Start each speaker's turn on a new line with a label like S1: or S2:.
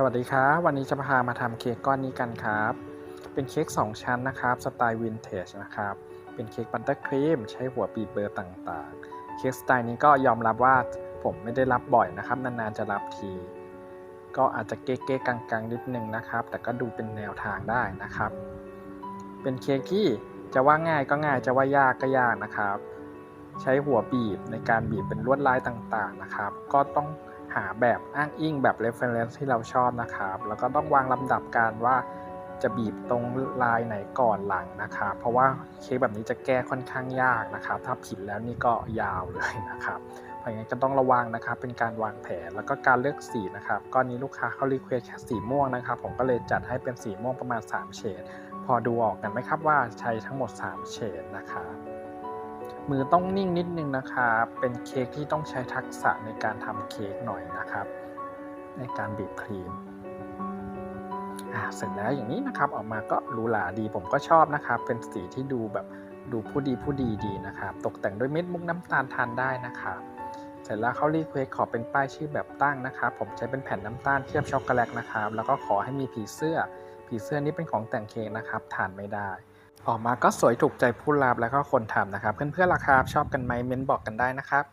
S1: สวัสดีครับวันนี้จะพามาทำเค้กก้อนนี้กันครับ เป็นเค้ก2 ชั้นนะครับสไตล์วินเทจนะครับ เป็นเค้กบัตเตอร์ครีมใช้หัวปีเบอร์ต่างๆ เค้กสไตล์นี้ก็ยอมรับว่าผมไม่ได้รับบ่อยนะครับ นานๆจะรับที ก็อาจจะเก๊ๆกังๆนิดนึงนะครับ แต่ก็ดูเป็นแนวทางได้นะครับ เป็นเค้กที่จะว่าง่ายก็ง่ายจะว่ายากก็ยากนะครับ ใช้หัวบีบในการบีบเป็นลวดลายต่างๆนะครับ ก็ต้อง หาแบบอ้างอิงแบบ reference ที่เราชอบนะครับ แล้วก็ต้องวางลำดับการว่าจะบีบตรงลายไหนก่อนหลังนะครับ เพราะว่าเค้กแบบนี้จะแก้ค่อนข้างยากนะครับ ถ้าผิดแล้วนี่ก็ยาวเลยนะครับ เพราะงั้นก็ต้องระวังนะครับ เป็นการวางแผนแล้วก็การเลือกสีนะครับก้อนนี้ลูกค้าเขารีเควสแค่สีม่วงนะครับ ผมก็เลยจัดให้เป็นสีม่วงประมาณ 3 เฉด พอดูออกกันไหมครับว่าใช้ทั้งหมด 3 เฉดนะครับ มือต้องนิ่งนิดนึงนะครับ เป็นเค้กที่ต้องใช้ทักษะในการทำเค้กหน่อยนะครับ ในการบีบครีมเสร็จแล้วอย่างนี้นะครับออกมาก็หรูหราดีผมก็ชอบนะครับ เป็นสีที่ดูแบบดูผู้ดีผู้ดีดีนะครับ ตกแต่งด้วยเม็ดมุกน้ำตาลทานได้นะครับเสร็จแล้วเขารีเควสขอเป็นป้ายชื่อแบบตั้งนะครับ ผมใช้เป็นแผ่นน้ำตาลเคลือบช็อกโกแลตนะครับ แล้วก็ขอให้มีผีเสื้อ ผีเสื้อนี้เป็นของแต่งเค้กนะครับทานไม่ได้ ออกมาก็สวยถูกใจผู้รับแล้วก็คนทำนะครับ เพื่อนๆล่ะครับ ชอบกันไหมเม้นบอกกันได้นะครับ